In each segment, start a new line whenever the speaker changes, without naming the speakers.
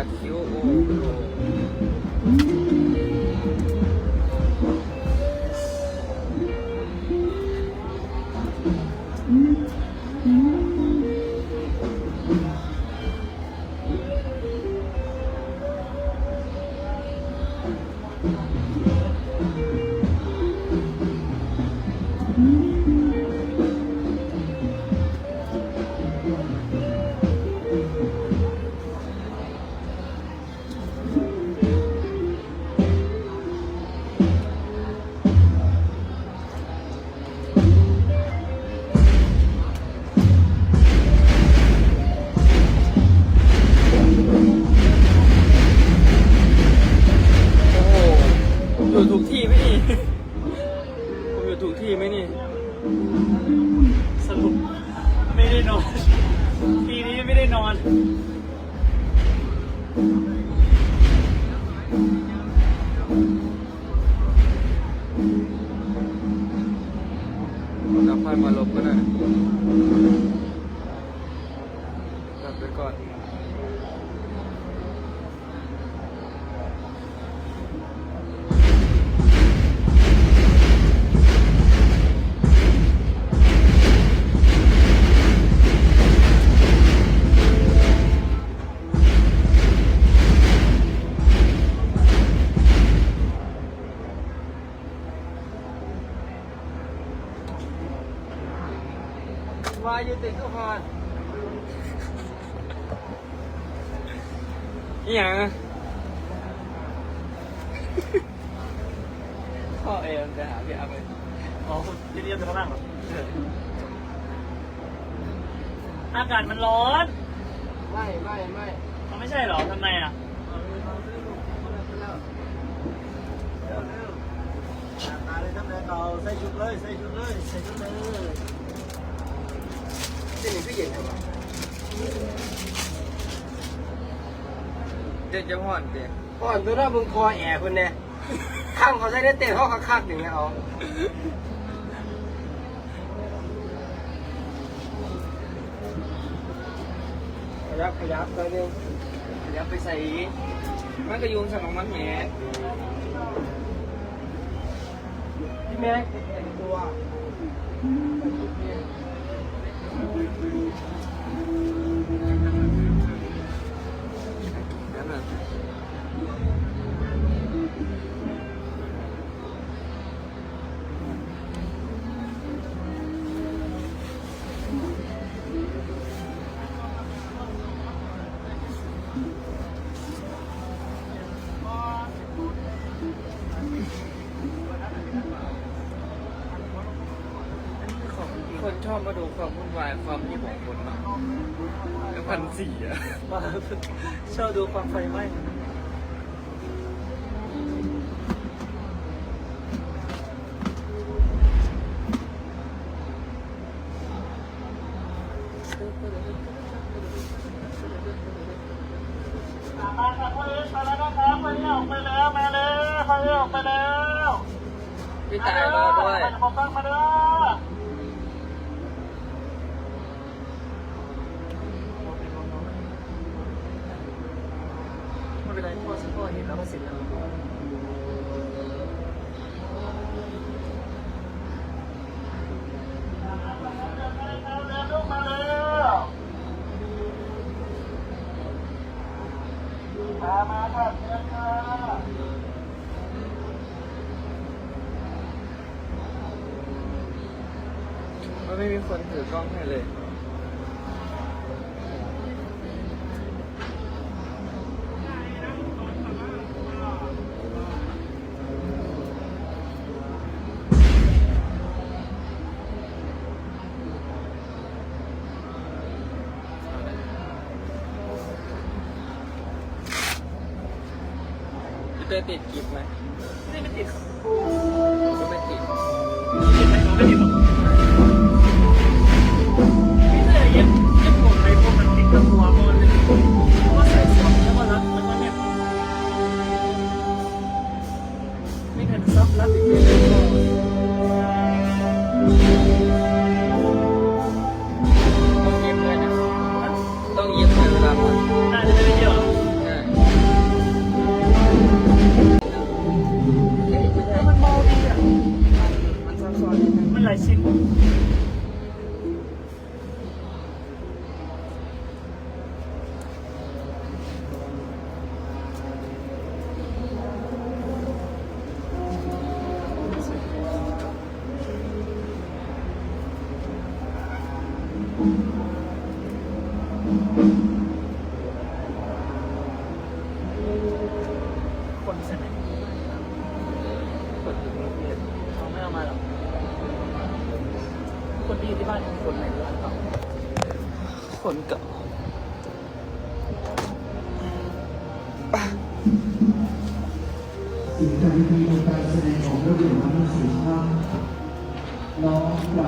巻きを วายอยู่ติดทุกคนอีหยังอะพ่อเองจะหาพี่อาไป
อ๋อคุณเรียนๆจะข้างล่างเหรออากาศมันร้อน
ไม่ไม่ไม่
มันไม่ใช่เหรอทำไมอะ
มาเลยครับเลยเอาใส่ชุดเลยใส่ชุดเลยใส่ชุดเลย
เส้นนี้ก็เย็นจังวะเด็กจะห่อนเด็ก
ก่อนตัวหน้ามึงคอแอร์คนเนี่ยข้างเขาใส่ได้เตะเขาคักๆอย่างเงี้ยเอาขยับขยับตัวนึง
เดี๋ยวไปใส่อีกมันก็ยุงสนองมันแหม
พี่แม็กแต่งตัว
นั่น คนชอบมาดูความวุ่นวายความที่ของคนมาแล้วพันสี่อะ
มาชอบดูความไฟไหม้ มาค่ะพ่อเอ๊ะมาแล้วนะครับพ่อเอ๊ะออกไปแล้วมาแล้วพ่อเอ๊ะออกไปแล้ว
พี่ตายรอด้วย
มาบอกฟังมาเด้อ
ไม่ เป็นไรพ่อสักพ่อเห็นแล้วก็เสร็จแล้ว
ลูกมาแล้วมามาค่ะเชิญค่ะ
มันไม่มีคนถือกล้องให้เลย ต้ติดกิฟไหม
ไม่ได้ไม่ติดครับ
ผมก็ไม่ติด
ติดไหมผมไม่ติด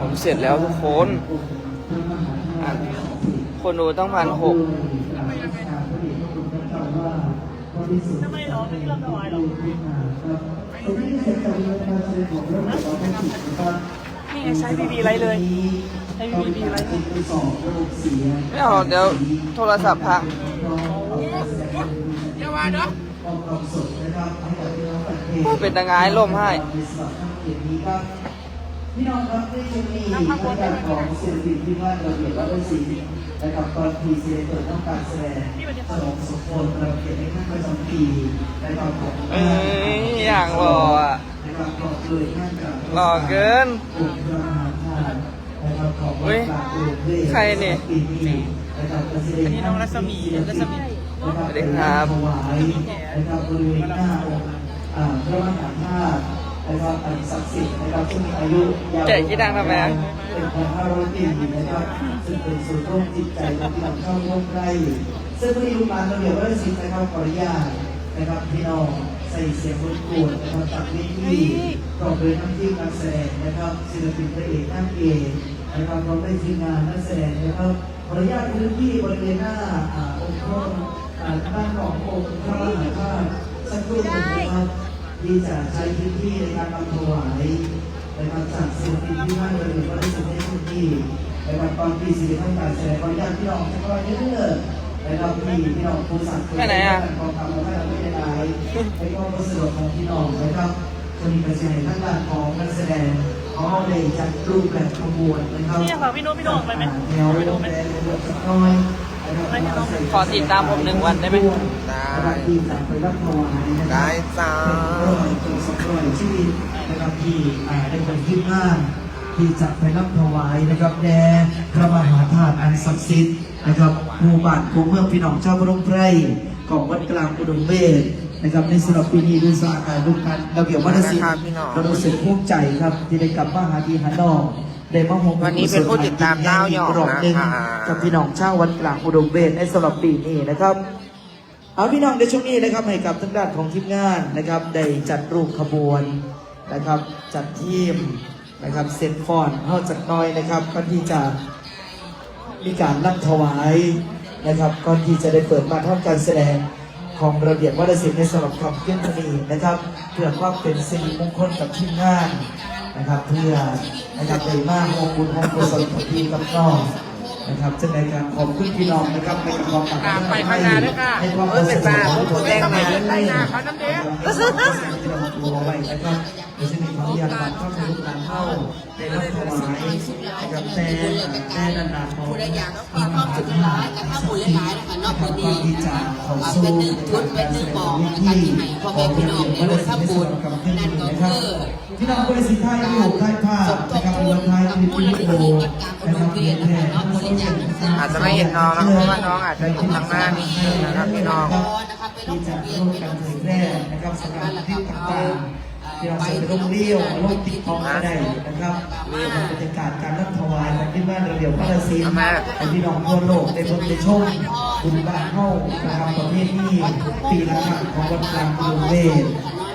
ผมเสร็จแล้วทุ
กคนคนดูต้องพันหก
ทำไมหรอไม่รับถวายหรอนี่ไงใช้บีบีไรเลยใช้บีบีไรเลย
ไม่เอาเดี๋ยวโทรศัพท์พัง
อย่าว่าเนาะ
เป็นตะงายล่มให้
พี่น้องครับในช่วงนี้ทางด้านของศิลปินที่ว่าระเบียบวัฒนศิลป์นะครับตอนพีเซเปิดต้องการแสดงฉลองสมโภชประเกียรติในขั้นประจำปีนะครับของ
เอ้ยอย่างหล่ออะ
นะครับหล่อเลยท่านกับ
หล่อเกิน
องค์พระมหาธาตุนะครับของ
เฮ้ยใครเนี่ย
ปีนี้นะครับประสิทธิ
อันนี้น้องรัศมีรัศมี
สวัสดีครับ
ถวาย นะครับบริเวณหน้าองค์อ่าพระมหาธาตุนะครับอันศักดิ์สิทธิ์นะครับซึ่งมีอายุยาว
แกะกี่ดังทำไมอะ
เป็นพันห้าร้อยปีนะครับซึ่งเป็นศูนย์ร่วมจิตใจของพี่น้องชาวร่วมไร่ซึ่งวันนี้ลูกหลานระเบียบวัฒนศิลป์นะครับขออนุญาตนะครับพี่น้องใส่เสียงรบกวนนะครับจากเวทีต่อไปน้ำที่การแสดงนะครับศิลปินพระเอกนางเอกนะครับเราได้ทีมงานนักแสดงนะครับขออนุญาตพื้นที่บริเวณหน้าอ่าองค์พระ อ่าด้านขององค์พระมหาธาตุสักครู่หนึ่งนะครับที่จะใช้พื้นที่ในการนำถวายนะครับจากศิลปินที่ท่านเลยก็ได้สุดในพื้นที่นะครับตอนปีสี่ท่านการแสดงขออนุญาตพี่น้องจะคอยเรื่อยๆนะครับพี่พี่น้องผู้สั่ง
ไปไหนอะ
กองทัพเราให้เราไม่ได้ไหนให้ความสะดวกของพี่น้องนะครับจะมีประชาชนทั้งด้านของนักแสดงเขาได้จัดรูปแบบขบวนนะครับ
นี่ฝากพี่โน้ตพี่โน้ตไปไหม
แนว
ไป
โร
ดู
ง
ไหม
แรมเรือสักน้อยนะครับ
ขอติดตามผมหนึ่งวันได้ไหม
ได้ที่จะไปรับถวายนะครับ
ได้จ้า
ร้อยถึงสองร้อยชีวิตนะครับที่อ่าได้เป็นขึ้นงานที่จะไปรับถวายนะครับแด่พระมหาธาตุอันศักดิ์สิทธิ์นะครับหมู่บ้านของเมืองพี่น้องชาวบรมไพรของวัดกลางอุดมเวทนะครับในสำหรับปีนี้ด้วยสาขาลูกกันระเบียบวัฒนศิลป์
นะครับพี่น้อง
เรารู้สึกภูมิใจครับที่ได้กลับมาหาดีหาน้อง ได้มาหง
วันนี้เป็นผู้ติดตามดาวหยอง
รอบหนึ่ง
นะคะ
กับพี่น้องชาววัดกลางอุดมเวทในสำหรับปีนี้นะครับ เอาพี่น้องในช่วงนี้นะครับให้กับทางด้านของทีมงานนะครับได้จัดรูปขบวนนะครับ จัดทีมนะครับเซตฟอนต์เข้าจัดน้อยนะครับก่อนที่จะมีการนั่งถวายนะครับก่อนที่จะได้เปิดมาทำการแสดงของระเบียบวัฒนศิลป์ในสำหรับคำเพื่อนคดีนะครับเพื่อความเป็นสิริมงคลกับทีมงาน นะครับ เพื่อนะครับเป็นมากองบุญองกุศลของทีมกับน้องนะครับจึงในการขอบคุณพี่น้องนะครับในการความต่าง
ไปข้างหน้าด้วยค่ะ
ให้ความ
เออเป็นบ้าผมพูดแรงหน่อย
ได้
ได้
หน้าเขาน้ำ
น้ำ
เด้
เด้
อตัวไว้นะครับในเช่วงนี้ขออนุญาตบัตรเข้าในลูกหลานเข้าในรับถวาย นะครับแต่แต่ดันดาของ
ผู้ใดอยากมีความสุขหลายกับข้าวบุญหลายๆนะคะนอกพื้นที่
ที่จะเป็
นหนึ่งชุดเป็นหนึ่งบอกนะคะที่ให้พ่อแม่พี่น้องได้ร่วมทำบุญนั่นก็คือ
พี่น้องบริสิทธิ์ไทยอยู่ไทยผ้า
สมท
นะ
บ
ครับ
ทุ
เป็น
น
ไทย
กับมู
วิ
ล
ดี
นิ
โอ
ธิวัดกางอุดมเวทนะคะเนาะบริจาคเนสร้าง
อาจจะไม่เห็นน้องนะเพราะว่าน้องอาจจะอยู่ทางหน้านิดนึงนะครับพี่น้อง
ที่จะร่วมกันเผยแพร่นะครับสำหรับ
แล้ว
คลิ
ก็
ป
เอา
ต่างๆ ที่เราจะไปลงเลี้ยวลงติ๊กต็อกก็ได้นะครับบรรยากาศการรับถวายของที่บ้านระเบียบพระศิลป์ให้พี่น้องทั่วโลกได้เบิ่งได้ชมบุญบ้านเข้านะครับประเภทนี้ปีละครั้งของวัดกลางอุงเทพ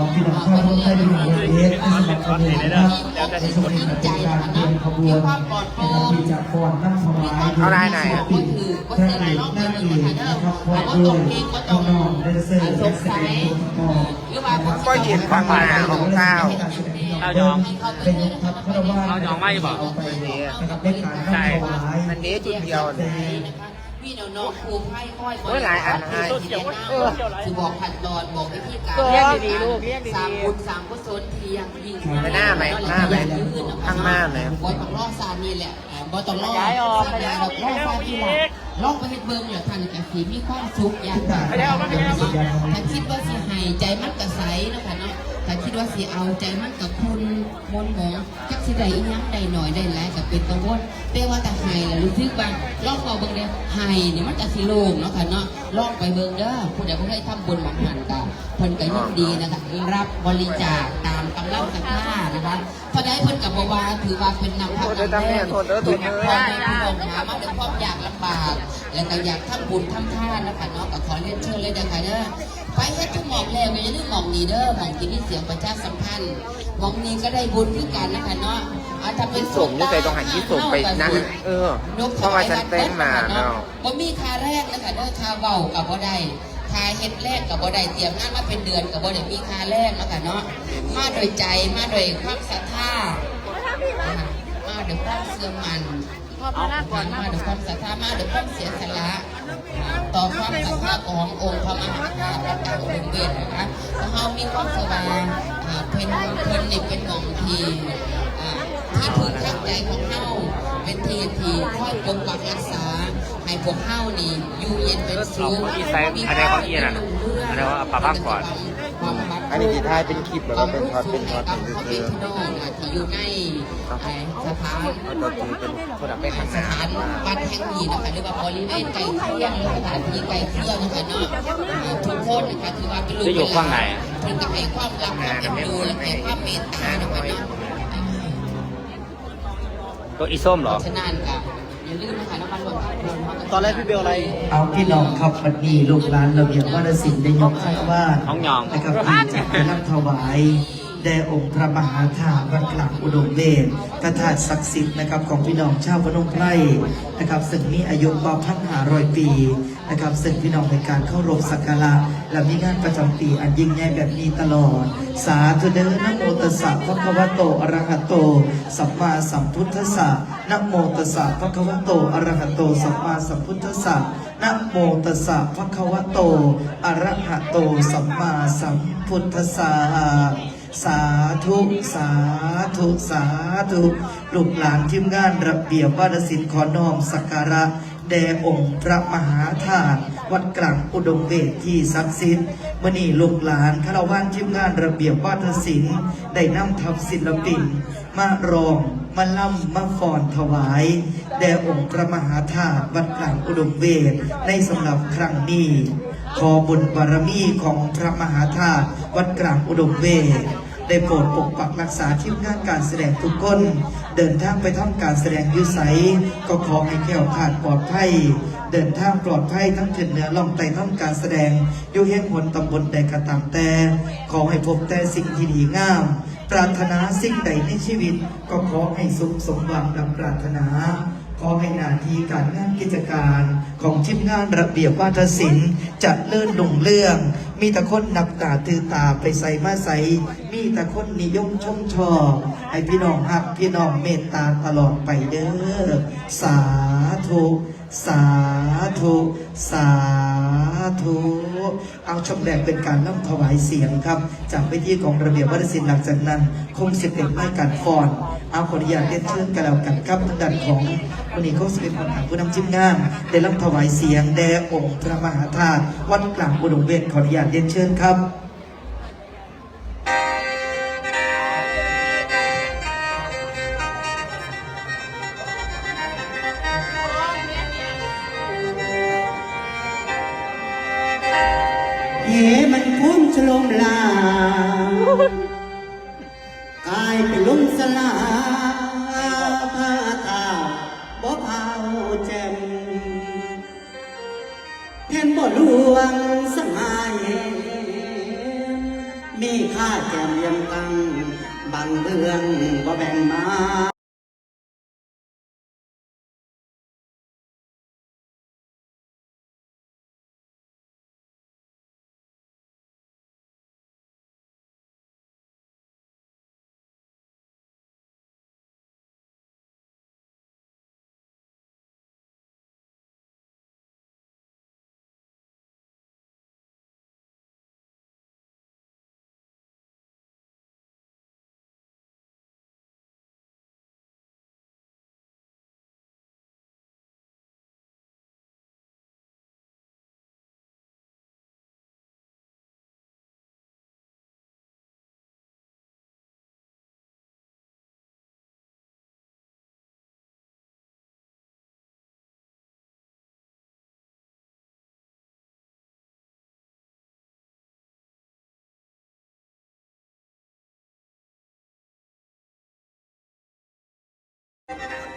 ของพี่น้องชาวพุทธไทยเป็นหนึ่งเวทที่สมัครกันเลยนะครับในสมัยนี้เป็นการเตรียมขบวนนะครับที่จะฟ้อนนั่งถวาย
เอาได้ไหนอะ
ปีพระเอกนั่งเอกนะครับพร้อมด้วยน้องๆแดนเซอร์นักแสดงตัวประกอบนะครับ
ก็เห็นความหมายของเจ้า
เอายอง
เป็นทัพพระว่า
เอายองมาอยู่บ่
เอาไปนะครับในการนั่งถวาย
มันเด้จุดเดียวเนี่ย
พี่น้องๆครูไพ่ค่อย
โอ้ยหลายอันให้
คือบอกผัดตอนบอกวิธีการ
เรียกดีๆลูกเรียกดีๆ
สามบุญสามกุศลที่ยังยิง
ไปหน้าไหมหน้าไหมข้างหน้าไหม
บอลต้องล่อซานนี่แหละบอลต้องล่อ
ย้ายออก
ย้ายออกล่อซานที่หลังล่องไปเฮ็ดเบิ่งเนี่ยท่านจะสีมีความสุขอย่าง
ทุกอย่าง
ถ้าคิดว่าสิหายใจมันกระใสนะคะเนาะ คิดว่าสิเอาใจมันกับคุณมนต์หมองจักสิได้อีหยังได้หน่อยได้หลายก็เป็นกังวลแต่ว่าแต่ไห้แล้วรู้สึกว่าลองเอาเบิ่งเด้อไห้นี่มันก็สิโล่งเนาะค่ะเนาะลองไปเบิ่งเด้อผู้ใดบ่เคยทำบุญหมักหันก็เพิ่นก็ยินดีนะคะรับบริจาคตามกำลังศรัทธานะคะเพราะได้เพิ่นก็บ่ว่าถือว่าเป็นนำพักนำแรงถือว่าพ่อแม่พี่น้องหามาด้วยความยากลำบาก แล้วก็อยากทำบุญทำทานนะคะเนาะก็ขอเรียนเชิญเลยนะคะเด้อ ไปเฮ็ดทุกหม่องแล้วก็อย่าลืมหม่องนี้เด้อหม่องที่มีเสียงประชาสัมพันธ์หม่องนี้ก็ได้บุญคือกันนะคะเนาะอาจจะเป็น
ส่งนี่ใส่ตรงหันที่ส่งไปนั่นเออเพราะว่าฉันเต้นมาเนาะ
บ่มีค่าแรกนะคะเด้อค่าเว้ากับบ่ได้ค่าเฮ็ดแรกกับบ่ได้เตรียมงานมาเป็นเดือนกับบ่ได้มีค่าแรกเนาะค่ะเนาะมาโดยใจมาโดยความศรัทธานะคะมาโดยความเชื่อมั่น
พอพนักก่อน
มาด้วยความศรัทธามาด้วยความเสียสละ ต่อความศรัทธาขององค์พระมหากษัตริย์และต่างดวงเวทนะคะแล้วเรามีความสบางอ่าเป็นเพิ่นนี่เป็นมองทีที่พึ่งทางใจของเฮาเป็นทีที่คอยปกปักรักษาให้พวกเฮานี่อยู่เย็นเป็นสุข
เอาอีไซส์อันหนของอีนั่นน่ะไรว่าปะพังก่อน
อันนี้ที่ท้ายเป็นคลิปแล้วก็เป็นช็อตเป็นช็อต
เป็
เป็นน
เขา
คื
เป็น
อ
พี่น้องอะที่อยู่ในไอ้สถาน
ก็คือเป็นคนแบบเป็นทาง
ส
น้
ถานบัตรแห่งนี้นะคะหรือว่าบริเวณไกลเคียงหรือสถานที่ไกลเคียงนะคะเนาะเอ่อทุกคนนะคะถือว่าเป็นลูก
จะอยู่ข้างไหน
เพิ่นก็ให้ความรักความเอ็นดูและให้ความเมตตานะคะเนาะ
ตัวอีส้มเหรอ
ฉะนั้นก็ อย่าลืมนะคะน้ำมันรวมทั้งหมด
ตอนแรกพี่เบลอะไร
เอาพี่น้องครับวันนี้ลูกหลานระเบียบวาทศิลป์ได้ยกคารวาส
น้องหยอง
นะครับที่จะไปรับถวาย แด่องค์พระมหาธาตุวัดกลางอุดมเวทพระธาตุศักดิ์สิทธิ์นะครับของพี่น้องชาวพนมไพรนะครับซึ่งมีอายุกว่าพันหาร้อยปีนะครับซึ่งพี่น้องในการเข้ารบสักการะและมีงานประจำปีอันยิ่งใหญ่แบบนี้ตลอด สาธุเด้อนโมตัสสะภะคะวะโตอระหะโต สัมมาสัมพุทธัสสะนโมตัสสะภะคะวะโตอระหะโต สัมมาสัมพุทธัสสะนโมตัสสะภะคะวะโตอระหะโต สัมมาสัมพุทธัสสะ สาธุสาธุสาธุลูกหลานทีมงานระเบียบวาทศิลป์ขอน้อมสักการะแด่องค์พระมหาธาตุวัดกลางอุดมเวทที่ศักดิ์สิทธิ์มื่อนี้ลูกหลานคารวานทีมงานระเบียบวาทศิลป์ได้นำทัพศิลปิน มารองมาล่ำมาฟอนถวาย แด่องค์พระมหาธาตุวัดกลางอุดมเวทในสำหรับครั้งนี้ ขอบุญบารมีของพระมหาธาตุวัดกลางอุดมเวทได้โปรดปกปักรักษาทีมงานการแสดงทุกคน เดินทางไปทำการแสดงยุไสก็ขอให้แก้วขาดปลอดภัย เดินทางปลอดภัยทั้งถึงเหนือล่องไต่ทำการแสดงยู่แห่งหนตำบลใดกระตามแต่ ขอให้พบแต่สิ่งที่ดีงาม ปรารถนาสิ่งใดในชีวิต ก็ขอให้สุขสมหวังดังปรารถนา ขอให้หนาทีการงานกิจการ ของทีมงานระเบียบวาทศิลป์จัดเลื่อนลงเรื่อง มีแต่คนนับตาตือตาไปใส่มาใส่มีแต่คนนิยมชมชอบให้พี่น้องฮักพี่น้องเมตตาตลอดไปเด้อสาธุสาธุสาธุเอาชมแดงเป็นการนำถวายเสียงครับ จากเวทีของระเบียบวัฒนศิลป์หลังจากนั้น คงเสิเป็นไม่การฟอน เอาขออนุญาตเรียนเชิญกันแล้วกันครับทางด้านของวันนี้เขาสิเป็นคนหาผู้นำจิ้มงานได้รับถวายเสียงแด่องค์พระมหาธาตุวัดกลางอุดมเวทขออนุญาตเรียนเชิญครับ
เหมันพุ่นฉลมลากลายเป็นลุมสลาผ้าแจ่มเรียมตัง บางเรืองบ่แบ่งมา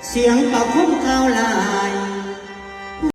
เสียงประคุ้มข้าวหลาย